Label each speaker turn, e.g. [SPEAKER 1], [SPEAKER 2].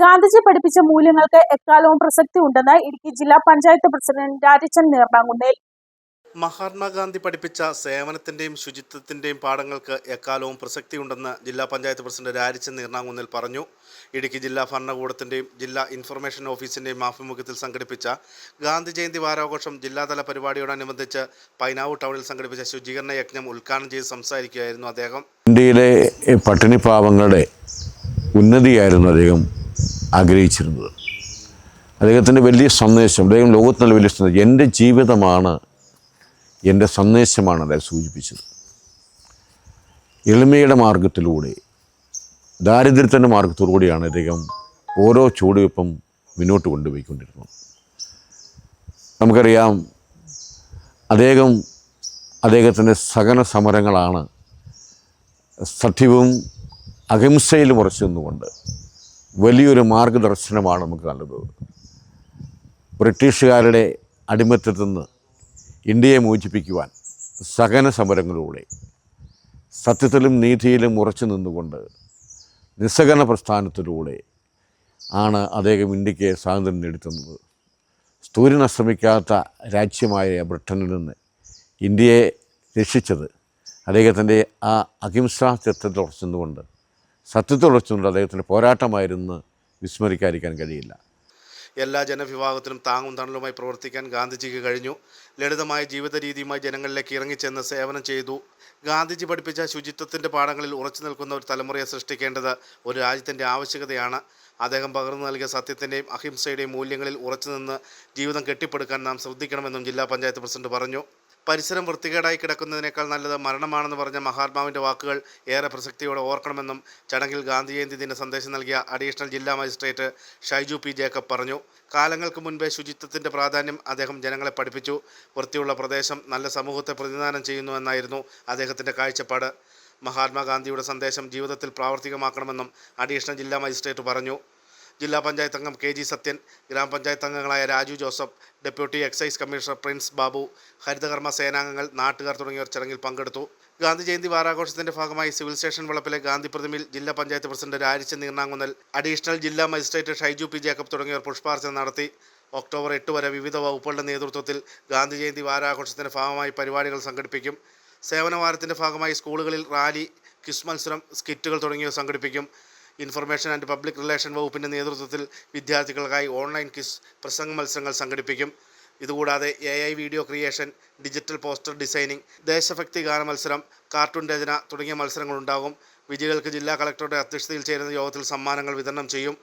[SPEAKER 1] ഗാന്ധിജി പഠിപ്പിച്ച മൂല്യങ്ങൾക്ക് എക്കാലവും പ്രസക്തി ഉണ്ടെന്ന് ഇടുക്കി ജില്ലാ പഞ്ചായത്ത് പ്രസിഡന്റ് രാജച്ചൻ നീർമാങ്കുന്നേൽ
[SPEAKER 2] മഹാത്മാഗാന്ധി പഠിപ്പിച്ച സേവനത്തിന്റെയും ശുചിത്വത്തിന്റെയും പാഠങ്ങൾക്ക് എക്കാലവും പ്രസക്തിയുണ്ടെന്ന് ജില്ലാ പഞ്ചായത്ത് പ്രസിഡന്റ് രാരിച്ചൻ നീർണാങ്കുന്നിൽ പറഞ്ഞു. ഇടുക്കി ജില്ലാ ഭരണകൂടത്തിന്റെയും ജില്ലാ ഇൻഫർമേഷൻ ഓഫീസിന്റെയും ആഭിമുഖ്യത്തിൽ സംഘടിപ്പിച്ച ഗാന്ധി ജയന്തി വാരാഘോഷം ജില്ലാതല പരിപാടിയോടനുബന്ധിച്ച് പൈനാവ് ടൗണിൽ സംഘടിപ്പിച്ച ശുചീകരണ യജ്ഞം ഉദ്ഘാടനം ചെയ്ത് സംസാരിക്കുകയായിരുന്നു അദ്ദേഹം.
[SPEAKER 3] ഇന്ത്യയിലെ പട്ടിണി പാവങ്ങളുടെ ഉന്നതിയായിരുന്നു അദ്ദേഹം. ആഗ്രഹിച്ചിരുന്നത്. അദ്ദേഹത്തിന്റെ വലിയ സന്ദേശം അദ്ദേഹം ലോകത്തിന്റെ വലിയ സന്ദേശം. എന്റെ ജീവിതമാണ് എന്റെ സന്ദേശമാണ് അദ്ദേഹം സൂചിപ്പിച്ചത്. എളിമയുടെ മാർഗത്തിലൂടെ ദാരിദ്ര്യത്തിന്റെ മാർഗത്തിലൂടെയാണ് അദ്ദേഹം ഓരോ ചുവടുവെപ്പും മുന്നോട്ട് കൊണ്ടുപോയിക്കൊണ്ടിരുന്നത്. നമുക്കറിയാം അദ്ദേഹം അദ്ദേഹത്തിന്റെ സഹന സമരങ്ങളാണ് സത്യവും അഹിംസയിലും ഉറച്ചു നിന്നുകൊണ്ട് വലിയൊരു മാർഗദർശനമാണ് നമുക്ക് നൽകുന്നത് ബ്രിട്ടീഷുകാരുടെ അടിമത്തത്തിൽ നിന്ന് ഇന്ത്യയെ മോചിപ്പിക്കുവാൻ സഹന സമരങ്ങളിലൂടെ സത്യത്തിലും നീതിയിലും ഉറച്ചു നിന്നുകൊണ്ട് നിസ്സഹന പ്രസ്ഥാനത്തിലൂടെ ആണ് അദ്ദേഹം ഇന്ത്യയ്ക്ക് സ്വാതന്ത്ര്യം നേടിത്തന്നത്. സൂര്യൻ അസ്തമിക്കാത്ത രാജ്യമായ ബ്രിട്ടനിൽ നിന്ന് ഇന്ത്യയെ രക്ഷിച്ചത് അദ്ദേഹത്തിന്റെ ആ അഹിംസാ തത്വത്തിൽ ഉറച്ചുകൊണ്ട് സത്യത്തിൽ ഉറച്ചുകൊണ്ട് അദ്ദേഹത്തിന്റെ പോരാട്ടമായിരുന്നു വിസ്മരിക്കാതിരിക്കാൻ കഴിയില്ല.
[SPEAKER 2] എല്ലാ ജനവിഭാഗത്തിനും താങ്ങും തണലുമായി പ്രവർത്തിക്കാൻ ഗാന്ധിജിക്ക് കഴിഞ്ഞു. ലളിതമായ ജീവിത രീതിയുമായി ജനങ്ങളിലേക്ക് ഇറങ്ങിച്ചെന്ന് സേവനം ചെയ്തു. ഗാന്ധിജി പഠിപ്പിച്ച ശുചിത്വത്തിന്റെ പാഠങ്ങളിൽ ഉറച്ചു നിൽക്കുന്ന ഒരു തലമുറയെ സൃഷ്ടിക്കേണ്ടത് ഒരു രാജ്യത്തിന്റെ ആവശ്യകതയാണ്. അദ്ദേഹം പകർന്നു നൽകിയ സത്യത്തിന്റെയും അഹിംസയുടെയും മൂല്യങ്ങളിൽ ഉറച്ചു നിന്ന് ജീവിതം കെട്ടിപ്പടുക്കാൻ നാം ശ്രദ്ധിക്കണമെന്നും ജില്ലാ പഞ്ചായത്ത് പ്രസിഡന്റ് പറഞ്ഞു. പരിസരം വൃത്തികേടായി കിടക്കുന്നതിനേക്കാൾ നല്ലത് മരണമാണെന്ന് പറഞ്ഞ മഹാത്മാവിന്റെ വാക്കുകൾ ഏറെ പ്രസക്തിയോടെ ഓർക്കണമെന്നും ചടങ്ങിൽ ഗാന്ധി ജയന്തി ദിന സന്ദേശം നൽകിയ അഡീഷണൽ ജില്ലാ മജിസ്ട്രേറ്റ് ഷൈജു പി ജേക്കബ് പറഞ്ഞു. കാലങ്ങൾക്ക് മുൻപേ ശുചിത്വത്തിന്റെ പ്രാധാന്യം അദ്ദേഹം ജനങ്ങളെ പഠിപ്പിച്ചു. വൃത്തിയുള്ള പ്രദേശം നല്ല സമൂഹത്തെ പ്രതിനിധാനം ചെയ്യുന്നുവെന്നായിരുന്നു അദ്ദേഹത്തിന്റെ കാഴ്ചപ്പാട്. മഹാത്മാഗാന്ധിയുടെ സന്ദേശം ജീവിതത്തിൽ പ്രാവർത്തികമാക്കണമെന്നും അഡീഷണൽ ജില്ലാ മജിസ്ട്രേറ്റ് പറഞ്ഞു. ജില്ലാ പഞ്ചായത്ത് അംഗം കെ ജി സത്യൻ ഗ്രാമപഞ്ചായത്ത് അംഗങ്ങളായ Raju Joseph deputy excise commissioner Prince Babu ഹരിതകർമ്മ സേനാംഗങ്ങൾ നാട്ടുകാർ തുടങ്ങിയവർ ചടങ്ങിൽ പങ്കെടുത്തു. ഗാന്ധി ജയന്തി വാരാഘോഷത്തിന്റെ ഭാഗമായി സിവിൽ സ്റ്റേഷൻ വളപ്പിലെ ഗാന്ധി പ്രതിമയിൽ ജില്ലാ പഞ്ചായത്ത് പ്രസിഡന്റ് രാരിച്ച നീർണാങ്കുന്നൽ അഡീഷണൽ ജില്ലാ മജിസ്ട്രേറ്റ് ഷൈജു പി ജേക്കബ് തുടങ്ങിയവർ പുഷ്പാർച്ചന നടത്തി. ഒക്ടോബർ എട്ട് വരെ വിവിധ വകുപ്പുകളുടെ നേതൃത്വത്തിൽ ഗാന്ധി ജയന്തി വാരാഘോഷത്തിന്റെ ഭാഗമായി പരിപാടികൾ സംഘടിപ്പിക്കും. സേവനവാരത്തിന്റെ ഭാഗമായി സ്കൂളുകളിൽ റാലി ക്വിസ് മത്സരം സ്കിറ്റുകൾ തുടങ്ങിയവ സംഘടിപ്പിക്കും. ഇൻഫർമേഷൻ ആൻഡ് പബ്ലിക് റിലേഷൻ വകുപ്പിന്റെ നേതൃത്വത്തിൽ വിദ്യാർത്ഥികൾക്കായി ഓൺലൈൻ ക്വിസ് പ്രസംഗ മത്സരങ്ങൾ സംഘടിപ്പിക്കും ഇതുകൂടാതെ A I video creation digital poster designing ദേശഭക്തി ഗാന മത്സരം കാർട്ടൂൺ രചന തുടങ്ങിയ മത്സരങ്ങളുണ്ടാകും. വിജയികൾക്ക് ജില്ലാ കളക്ടറുടെ അധ്യക്ഷതയിൽ ചേരുന്ന യോഗത്തിൽ സമ്മാനങ്ങൾ വിതരണം ചെയ്യും.